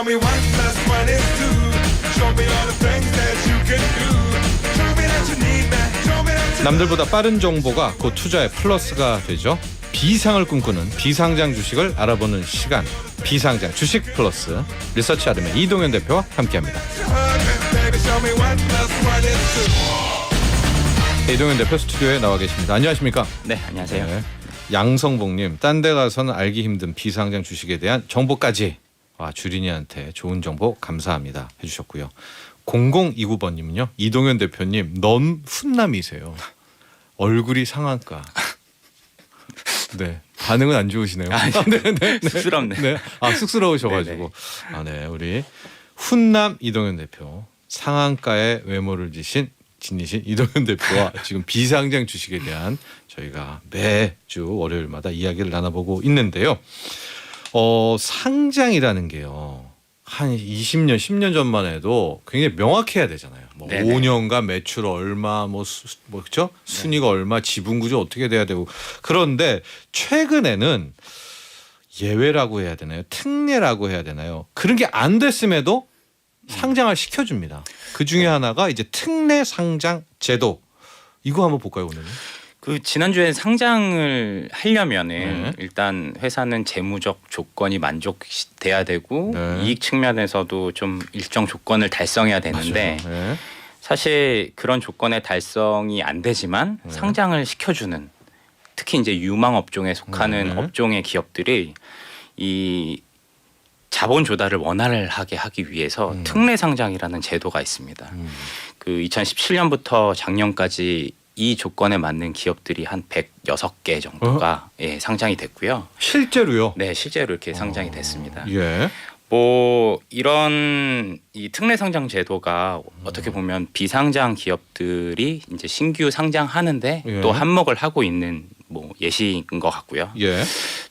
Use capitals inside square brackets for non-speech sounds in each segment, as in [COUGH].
show me one plus one is two. Show me all the things that you can do. Show me that you need me. Show me that you 남들보다 빠른 정보가 곧 투자의 플러스가 되죠. 비상을 꿈꾸는 비상장 주식을 알아보는 시간. 비상장 주식 플러스 리서치 아름의 이동현 대표와 함께합니다. hug me, baby. Show me one plus one is two. 이동현 대표 스튜디오에 나와 계십니다. 안녕하십니까? 네, 안녕하세요. 네. 양성복님, 딴 데 가서는 알기 힘든 비상장 주식에 대한 정보까지 와 주린이한테 좋은 정보 감사합니다 해주셨고요. 0029번님은요, 이동현 대표님 넌 훈남이세요. 얼굴이 상한가. 네, 반응은 안 좋으시네요. [LAUGHS] 네, 네, 네. 쑥스럽네. 네, 아 쑥스러우셔가지고, 아 네, 우리 훈남 이동현 대표 상한가의 외모를 지신 지니신 이동현 대표와 [LAUGHS] 지금 비상장 주식에 대한 저희가 매주 월요일마다 이야기를 나눠보고 있는데요. 어, 상장이라는 게요. 한 20년, 10년 전만 해도 굉장히 명확해야 되잖아요. 뭐 네네. 5년간 매출 얼마, 뭐, 수, 뭐 그죠? 순위가 얼마, 지분 구조 어떻게 돼야 되고. 그런데 최근에는 예외라고 해야 되나요? 특례라고 해야 되나요? 그런 게 안 됐음에도 상장을 시켜줍니다. 그 중에 하나가 이제 특례 상장 제도. 이거 한번 볼까요 오늘은? 그 지난주에 상장을 하려면은 네. 일단 회사는 재무적 조건이 만족돼야 되고 네. 이익 측면에서도 좀 일정 조건을 달성해야 되는데. 네. 사실 그런 조건의 달성이 안 되지만 네. 상장을 시켜주는 특히 이제 유망 업종에 속하는 네. 업종의 기업들이 이 자본 조달을 원활하게 하기 위해서 음. 특례 상장이라는 제도가 있습니다. 음. 그 2017년부터 작년까지 이 조건에 맞는 기업들이 한 106개 정도가 어? 예, 상장이 됐고요. 실제로요. 네, 실제로 이렇게 상장이 됐습니다. 예. 뭐 이런 이 특례 상장 제도가 어떻게 보면 비상장 기업들이 이제 신규 상장하는데 예. 또 한몫을 하고 있는 뭐 예시인 것 같고요. 예.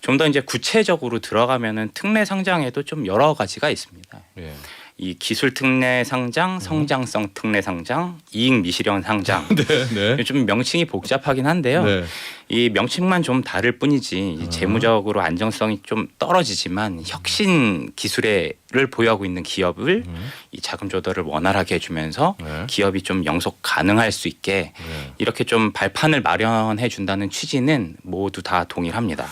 좀 더 이제 구체적으로 들어가면은 특례 상장에도 좀 여러 가지가 있습니다. 예. 이 기술 특례 상장, 성장성 특례 상장, 이익 미실현 상장. [LAUGHS] 네, 네. 좀 명칭이 복잡하긴 한데요. 네. 이 명칭만 좀 다를 뿐이지 이 음. 재무적으로 안정성이 좀 떨어지지만 혁신 기술을 보유하고 있는 기업을 음. 이 자금 조달을 원활하게 해주면서 네. 기업이 좀 영속 가능할 수 있게 네. 이렇게 좀 발판을 마련해 준다는 취지는 모두 다 동일합니다.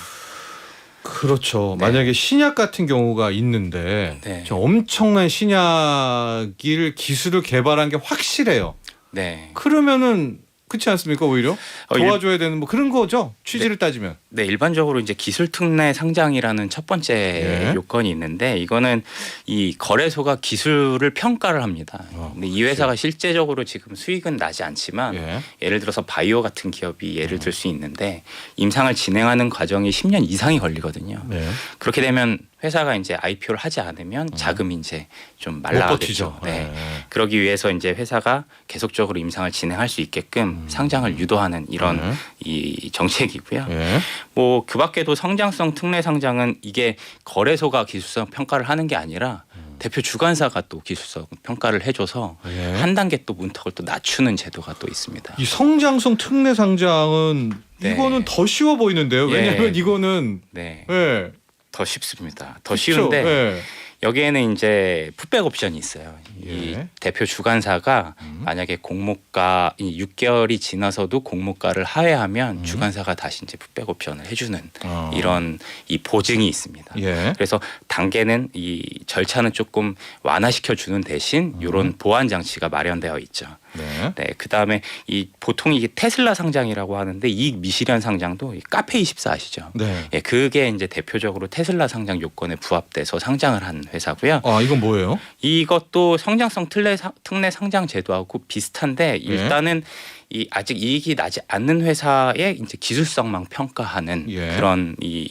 그렇죠. 네. 만약에 신약 같은 경우가 있는데 네. 저 엄청난 신약을 기술을 개발한 게 확실해요. 네. 그러면은 그렇지 않습니까 오히려 어, 일- 도와줘야 되는 뭐 그런 거죠 취지를 따지면 네, 일반적으로 이제 기술 특례 상장이라는 첫 번째 네. 요건이 있는데 이거는 이 거래소가 기술을 평가를 합니다. 어, 근데 이 회사가 실제적으로 지금 수익은 나지 않지만 예. 예를 들어서 바이오 같은 기업이 예를 들 수 있는데 임상을 진행하는 과정이 10년 이상이 걸리거든요. 네. 그렇게 되면 회사가 이제 IPO를 하지 않으면 자금이 이제 좀 말라가겠죠. 네. 네. 그러기 위해서 이제 회사가 계속적으로 임상을 진행할 수 있게끔 상장을 유도하는 이런 네. 이 정책이고요. 예. 뭐 그 밖에도 성장성 특례 상장은 이게 거래소가 기술성 평가를 하는 게 아니라 대표 주관사가 또 기술성 평가를 해줘서 예. 한 단계 또 문턱을 또 낮추는 제도가 또 있습니다. 이 성장성 특례 상장은 네. 이거는 더 쉬워 보이는데요. 예. 왜냐하면 이거는 네, 예. 더 쉽습니다. 더 그쵸? 쉬운데 예. 여기에는 이제 풋백 옵션이 있어요. 이 예. 대표 주관사가 음. 만약에 공모가 이 6개월이 지나서도 공모가를 하회하면 음. 주관사가 다시 이제 풋백 옵션을 해주는 어. 이런 이 보증이 있습니다. 예. 그래서 단계는 이 절차는 조금 완화시켜 주는 대신 음. 이런 보안 장치가 마련되어 있죠. 네. 네, 그다음에 이 보통 이게 테슬라 상장이라고 하는데 이익 미실현 상장도 이 카페 24 아시죠? 네. 예, 그게 이제 대표적으로 테슬라 상장 요건에 부합돼서 상장을 한 회사고요. 아 이건 뭐예요? 이것도 성장성 특례, 상- 특례 상장 제도하고 비슷한데 일단은 이 아직 이익이 나지 않는 회사의 이제 기술성만 평가하는 예. 그런 이,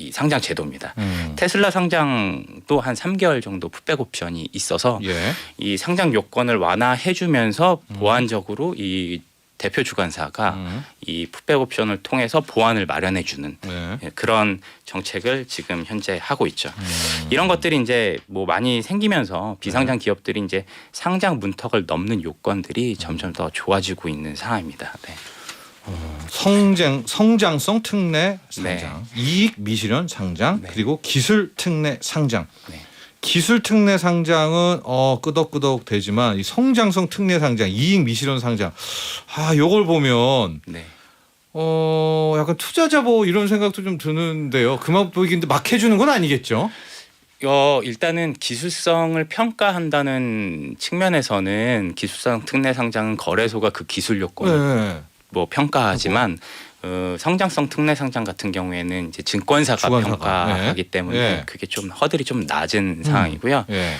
이 상장 제도입니다. 음. 테슬라 상장도 한 3개월 정도 풋백 옵션이 있어서 예. 이 상장 요건을 완화해주면서 음. 보완적으로 이 대표 주관사가 음. 이 풋백 옵션을 통해서 보완을 마련해 주는 네. 예, 그런 정책을 지금 현재 하고 있죠. 음. 이런 것들이 이제 뭐 많이 생기면서 비상장 네. 기업들이 이제 상장 문턱을 넘는 요건들이 점점 더 좋아지고 있는 상황입니다. 네. 성장 성장성 특례 상장, 네. 이익 미실현 상장, 네. 그리고 기술 특례 상장. 네. 기술 특례 상장은 어 끄덕끄덕 되지만 이 성장성 특례 상장, 이익 미실현 상장, 아 요걸 보면 네. 어 약간 투자자 보 이런 생각도 좀 드는데요. 그만 보이긴데 막 해주는 건 아니겠죠? 어, 일단은 기술성을 평가한다는 측면에서는 기술성 특례 상장은 거래소가 그 기술 요건을 네. 뭐 평가하지만 어, 성장성 특례 상장 같은 경우에는 이제 증권사가, 주관사가, 평가하기 네. 때문에 네. 그게 좀 허들이 좀 낮은 상황이고요. 예.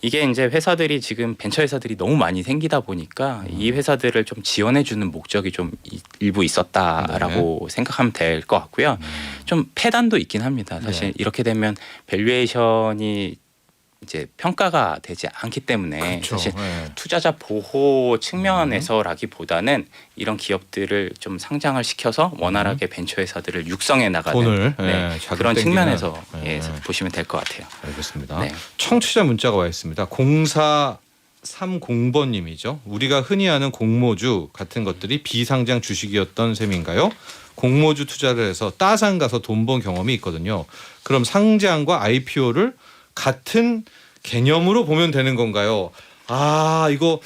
이게 이제 회사들이 지금 벤처 회사들이 너무 많이 생기다 보니까 음. 이 회사들을 좀 지원해 주는 목적이 좀 이- 일부 있었다라고 네. 생각하면 될 것 같고요. 음. 좀 폐단도 있긴 합니다. 사실 네. 이렇게 되면 밸류에이션이 이제 평가가 되지 않기 때문에 그렇죠. 사실 예. 투자자 보호 측면에서라기보다는 이런 기업들을 좀 상장을 시켜서 원활하게 벤처 회사들을 육성해 나가는 음. 돈을 네, 예, 자극 그런 땡기는. 측면에서 예. 예, 보시면 될 것 같아요. 알겠습니다. 네. 청취자 문자가 와 있습니다. 0430번님이죠. 우리가 흔히 아는 공모주 같은 것들이 비상장 주식이었던 셈인가요? 공모주 투자를 해서 따상 가서 돈 번 경험이 있거든요. 그럼 상장과 IPO를 같은 개념으로 보면 되는 건가요? 아 이거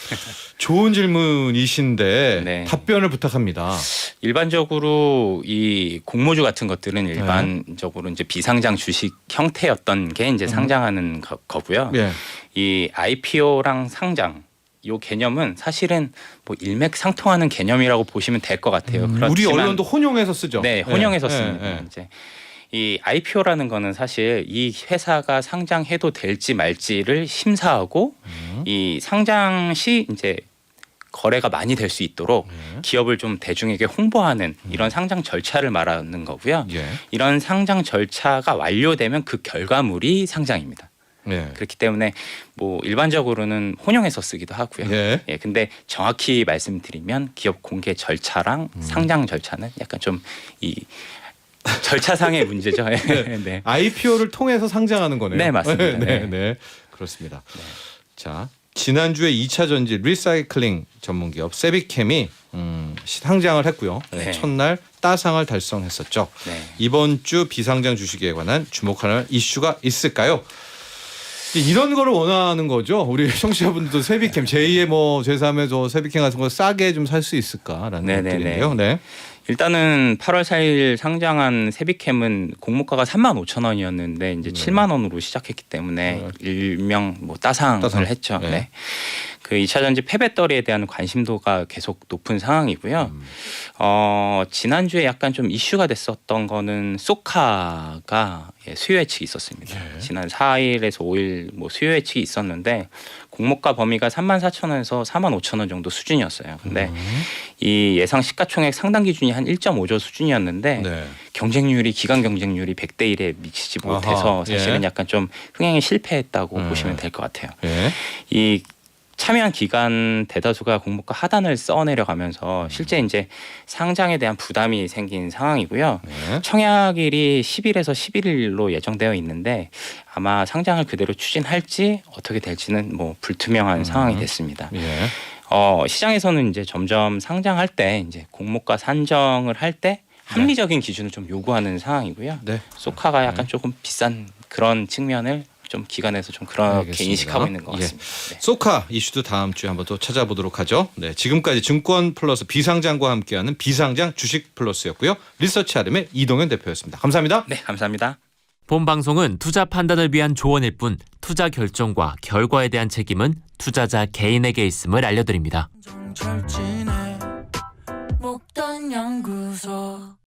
좋은 질문이신데 [LAUGHS] 네. 답변을 부탁합니다. 일반적으로 이 공모주 같은 것들은 네. 일반적으로 이제 비상장 주식 형태였던 게 이제 상장하는 거, 거고요. 예. 이 IPO랑 상장 요 개념은 사실은 뭐 일맥상통하는 개념이라고 보시면 될 것 같아요. 음, 우리 그렇지만 언론도 혼용해서 쓰죠. 네, 혼용해서 예, 씁니다. 예, 예. 이제 이 IPO라는 거는 사실 이 회사가 상장해도 될지 말지를 심사하고 음. 이 상장 시 이제 거래가 많이 될 수 있도록 예. 기업을 좀 대중에게 홍보하는 이런 상장 절차를 말하는 거고요. 예. 이런 상장 절차가 완료되면 그 결과물이 상장입니다. 예. 그렇기 때문에 뭐 일반적으로는 혼용해서 쓰기도 하고요. 예. 예, 근데 정확히 말씀드리면 기업 공개 절차랑 음. 상장 절차는 약간 좀이 [LAUGHS] 절차상의 문제죠. 네. [LAUGHS] 네. IPO를 통해서 상장하는 거네요. 네, 맞습니다. 네, [LAUGHS] 네, 네. 네. 그렇습니다. 자, 지난주에 2차 전지 리사이클링 전문 기업 세비캠이 음, 상장을 했고요. 네, 네. 첫날 따상을 달성했었죠. 네. 이번 주 비상장 주식에 관한 주목하는 이슈가 있을까요? 이런 거를 원하는 거죠. 우리 청취자분들도 세비캠 제2의 뭐 제3의 저 세비캠 같은 거 싸게 좀 살 수 있을까라는 네네네. 것들인데요. 네. 일단은 8월 4일 상장한 세비캠은 공모가가 3만 5천 원이었는데 이제 네. 7만 원으로 시작했기 때문에 네. 일명 뭐 따상을 따상. 했죠. 네. 네. 그 2차 전지 폐배터리에 대한 관심도가 계속 높은 상황이고요. 음. 어, 지난주에 약간 좀 이슈가 됐었던 거는 소카가 예, 수요 예측이 있었습니다. 예. 지난 4일에서 5일 뭐 수요 예측이 있었는데 공모가 범위가 3만 4천 원에서 4만 5천 원 정도 수준이었어요. 근데 음. 이 예상 시가총액 상당 기준이 한 1.5조 수준이었는데 네. 경쟁률이 기간 경쟁률이 100대 1에 미치지 아하, 못해서 사실은 예. 약간 좀 흥행에 실패했다고 음. 보시면 될 것 같아요. 예. 이 참여한 기관 대다수가 공모가 하단을 써내려가면서 실제 이제 상장에 대한 부담이 생긴 상황이고요. 네. 청약일이 10일에서 11일로 예정되어 있는데 아마 상장을 그대로 추진할지 어떻게 될지는 뭐 불투명한 음. 상황이 됐습니다. 예. 어, 시장에서는 이제 점점 상장할 때 이제 공모가 산정을 할 때 합리적인 기준을 좀 요구하는 상황이고요. 네. 소카가 약간 조금 비싼 그런 측면을 좀 기관에서 좀 그렇게 알겠습니다. 인식하고 있는 것 예. 같습니다. 네. 소카 이슈도 다음 주에 한번 또 찾아보도록 하죠. 네, 지금까지 증권 플러스 비상장과 함께하는 비상장 주식 플러스였고요. 리서치 아름의 이동현 대표였습니다. 감사합니다. 네, 감사합니다. 본 방송은 투자 판단을 위한 조언일 뿐 투자 결정과 결과에 대한 책임은 투자자 개인에게 있음을 알려드립니다.